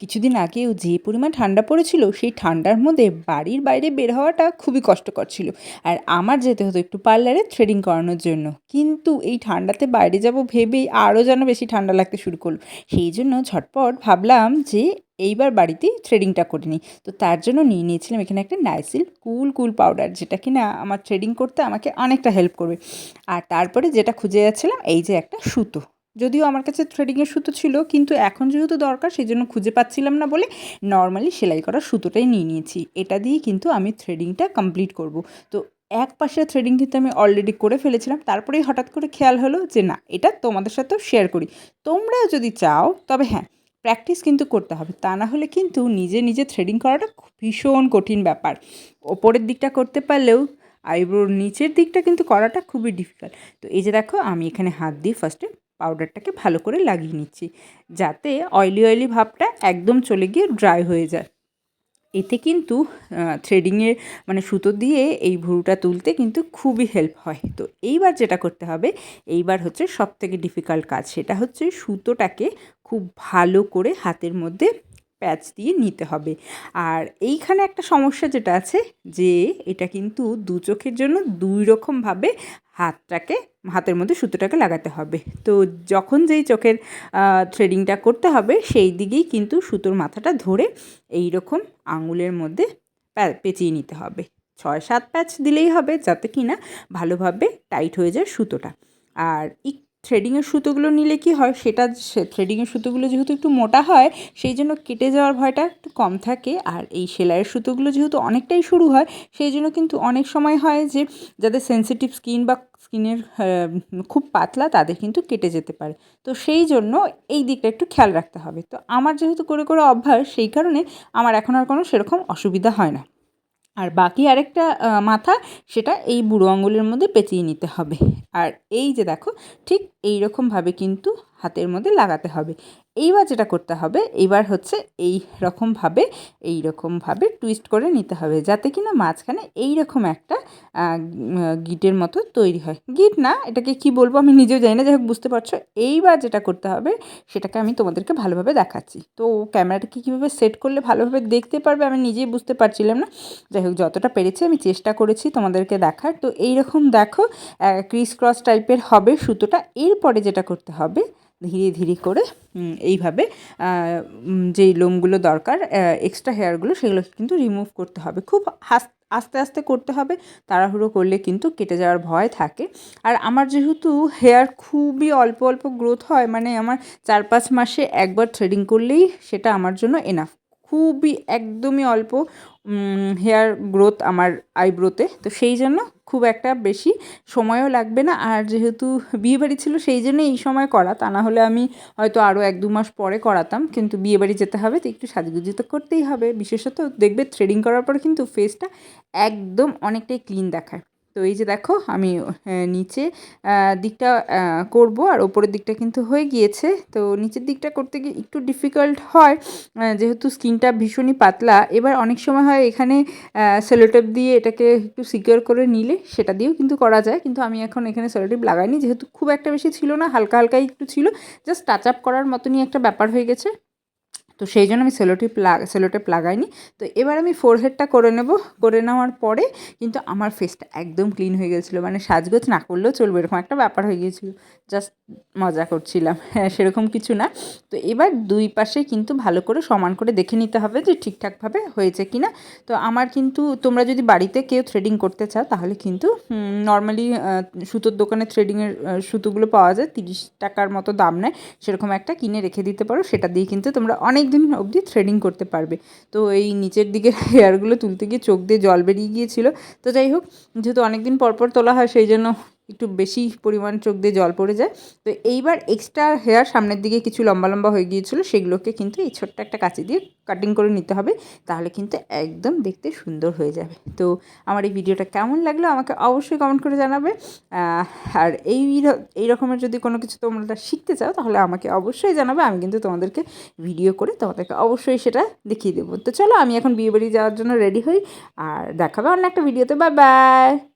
কিছুদিন আগেও যে পরিমাণ ঠান্ডা পড়েছিল, সেই ঠান্ডার মধ্যে বাড়ির বাইরে বের হওয়াটা খুবই কষ্টকর ছিল আর আমার যেতে হতো একটু পার্লারে থ্রেডিং করানোর জন্য। কিন্তু এই ঠান্ডাতে বাইরে যাব ভেবেই আরও যেন বেশি ঠান্ডা লাগতে শুরু করল। সেই জন্য ঝটপট ভাবলাম যে এইবার বাড়িতেই থ্রেডিংটা করে নিই। তো তার জন্য নিয়ে নিয়েছিলাম এখানে একটা নাইসিল কুল কুল পাউডার, যেটা কিনা আমার থ্রেডিং করতে আমাকে অনেকটা হেল্প করবে। আর তারপরে যেটা খুঁজে যাচ্ছিলাম, এই যে একটা সুতো। যদিও আমার কাছে থ্রেডিংয়ের সুতো ছিল, কিন্তু এখন যেহেতু দরকার সেই জন্য খুঁজে পাচ্ছিলাম না বলে নর্মালি সেলাই করা সুতোটাই নিয়ে নিয়েছি। এটা দিয়ে কিন্তু আমি থ্রেডিংটা কমপ্লিট করব। তো এক পাশে থ্রেডিং কিন্তু আমি অলরেডি করে ফেলেছিলাম, তারপরেই হঠাৎ করে খেয়াল হলো যে না, এটা তোমাদের সাথেও শেয়ার করি। তোমরাও যদি চাও, তবে হ্যাঁ প্র্যাকটিস কিন্তু করতে হবে। তা না হলে কিন্তু নিজে নিজে থ্রেডিং করাটা ভীষণ কঠিন ব্যাপার। ওপরের দিকটা করতে পারলেও আইব্রোর নিচের দিকটা কিন্তু করাটা খুবই ডিফিকাল্ট তো এই যে দেখো, আমি এখানে হাত দিয়ে ফার্স্টে পাউডারটাকে ভালো করে লাগিয়ে নিচ্ছি, যাতে অয়েলি অয়েলি ভাবটা একদম চলে গিয়ে ড্রাই হয়ে যায়। এতে কিন্তু থ্রেডিংয়ের মানে সুতো দিয়ে এই ভুরুটা তুলতে কিন্তু খুবই হেল্প হয়। তো এইবার যেটা করতে হবে, এইবার হচ্ছে সব থেকে ডিফিকাল্ট কাজ, সেটা হচ্ছে সুতোটাকে খুব ভালো করে হাতের মধ্যে প্যাচ দিয়ে নিতে হবে। আর এইখানে একটা সমস্যা যেটা আছে যে, এটা কিন্তু দু চোখের জন্য দুই রকমভাবে হাতটাকে, হাতের মধ্যে সুতোটাকে লাগাতে হবে। তো যখন যেই চোখের থ্রেডিংটা করতে হবে, সেই দিকেই কিন্তু সুতোর মাথাটা ধরে এই রকম আঙুলের মধ্যে পেঁচিয়ে নিতে হবে। ছয় সাত প্যাচ দিলেই হবে যাতে কি না ভালোভাবে টাইট হয়ে যায় সুতোটা। আর থ্রেডিংয়ের সুতোগুলো নিলে কি হয়? সেটা থ্রেডিংয়ের সুতোগুলো যেহেতু একটু মোটা হয়, সেই জন্য কেটে যাওয়ার ভয়টা একটু কম থাকে। আর এই সেলাইয়ের সুতোগুলো যেহেতু অনেকটাই শুরু হয়, সেই জন্য কিন্তু অনেক সময় হয় যে, যাদের সেন্সিটিভ স্কিন বা স্কিনের খুব পাতলা, তাদের কিন্তু কেটে যেতে পারে। তো সেই জন্য এই দিকটা একটু খেয়াল রাখতে হবে। তো আমার যেহেতু করে করে অভ্যাস, সেই কারণে আমার এখন আর কোনো সেরকম অসুবিধা হয় না। আর বাকি আরেকটা মাথা সেটা এই বুড়ো আঙুলের মধ্যে পেঁচিয়ে নিতে হবে। আর এই যে দেখো, ঠিক এই রকমভাবে কিন্তু হাতের মধ্যে লাগাতে হবে। এইবার যেটা করতে হবে, এইবার হচ্ছে এই রকমভাবে এই রকমভাবে টুইস্ট করে নিতে হবে, যাতে কিনা মাঝখানে এই রকম একটা গিটের মতো তৈরি হয়। গিট না, এটাকে কি বলব আমি নিজেও জানি না যাই হোক বুঝতে পারছ। এইবার যেটা করতে হবে, সেটাকে আমি তোমাদেরকে ভালোভাবে দেখাচ্ছি। তো ক্যামেরাটাকে কীভাবে সেট করলে ভালোভাবে দেখতে পারবে আমি নিজেই বুঝতে পারছিলাম না। যাই হোক যতটা পেরেছি আমি চেষ্টা করেছি তোমাদেরকে দেখার। তো এই রকম দেখো ক্রিস ক্রস টাইপের হবে সুতোটা। এরপরে যেটা করতে হবে ধীরে ধীরে করে এইভাবে যেই লোমগুলো দরকার এক্সট্রা হেয়ারগুলো সেগুলো কিন্তু রিমুভ করতে হবে। খুব হাস, আস্তে আস্তে করতে হবে, তাড়াহুড়ো করলে কিন্তু কেটে যাওয়ার ভয় থাকে। আর আমার যেহেতু হেয়ার খুবই অল্প অল্প গ্রোথ হয় মানে আমার চার পাঁচ মাসে একবার থ্রেডিং করলেই সেটা আমার জন্য এনাফ খুবই একদমই অল্প হেয়ার গ্রোথ আমার আইব্রোতে তো সেই জন্য খুব একটা বেশি সময়ও লাগবে না। আর যেহেতু বিয়েবাড়ি ছিল সেই জন্য এই সময় করা। তা না হলে আমি হয়তো আরও এক দু মাস পরে করাতাম। কিন্তু বিয়েবাড়ি যেতে হবে, তো একটু সাজগুজি তো করতেই হবে। বিশেষত দেখবে থ্রেডিং করার পর কিন্তু ফেসটা একদম অনেকটাই ক্লিন দেখায়। তো এই যে দেখো, আমি নিচে দিকটা করব আর ওপরের দিকটা কিন্তু হয়ে গিয়েছে। তো নিচের দিকটা করতে গিয়ে একটু ডিফিকাল্ট হয় যেহেতু স্কিনটা ভীষণই পাতলা। এবার অনেক সময় হয় এখানে সেলোটেপ দিয়ে এটাকে একটু সিকিওর করে নিলে সেটা দিয়েও কিন্তু করা যায়। কিন্তু আমি এখন এখানে সেলোটেপ লাগাইনি, যেহেতু খুব একটা বেশি ছিল না, হালকা হালকাই একটু ছিল। জাস্ট টাচ আপ করার মতনই একটা ব্যাপার হয়ে গেছে। তো সেই জন্য আমি সেলোটিপ লাগ সেলোটেপ লাগাইনি। তো এবার আমি ফোরহেডটা করে নেব। করে নেওয়ার পরে কিন্তু আমার ফেসটা একদম ক্লিন হয়ে গেছিল। মানে সাজগোজ না করলেও চলবে, এরকম একটা ব্যাপার হয়ে গিয়েছিল। জাস্ট মজা করছিলাম। হ্যাঁ সেরকম কিছু না। তো এবার দুই পাশে কিন্তু ভালো করে সমান করে দেখে নিতে হবে যে ঠিকঠাকভাবে হয়েছে কি না তো আমার কিন্তু, তোমরা যদি বাড়িতে কেউ থ্রেডিং করতে চাও, তাহলে কিন্তু নর্মালি সুতোর দোকানে থ্রেডিংয়ের সুতোগুলো পাওয়া যায়। তিরিশ টাকার মতো দাম নেয়। সেরকম একটা কিনে রেখে দিতে পারো। সেটা দিয়ে কিন্তু তোমরা অনেক দিন অবধি থ্রেডিং করতে পারবে। তো এই নিচের দিকের হেয়ারগুলো তুলতে গিয়ে চোখ দিয়ে জল বেরিয়ে গিয়েছিল। তো যাই হোক, যেহেতু অনেক দিন পর পর তোলা হয়, সেই জন্য একটু বেশি পরিমাণ চোখ দিয়ে জল পড়ে যায়। তো এইবার এক্সট্রা হেয়ার সামনের দিকে কিছু লম্বা লম্বা হয়ে গিয়েছিল, সেগুলোকে কিন্তু এই ছোট্ট একটা কাঁচি দিয়ে কাটিং করে নিতে হবে, তাহলে কিন্তু একদম দেখতে সুন্দর হয়ে যাবে। তো আমার এই ভিডিওটা কেমন লাগল আমাকে অবশ্যই কমেন্ট করে জানাবে। আর এই এই রকমের যদি কোনো কিছু তোমরা শিখতে চাও, তাহলে আমাকে অবশ্যই জানাবে, আমি কিন্তু তোমাদেরকে ভিডিও করে তোমাদেরকে অবশ্যই সেটা দেখিয়ে দেবো। তো চলো, আমি এখন বিয়ে বাড়ি যাওয়ার জন্য রেডি হই, আর দেখাবে অন্য একটা ভিডিওতে বাই বাই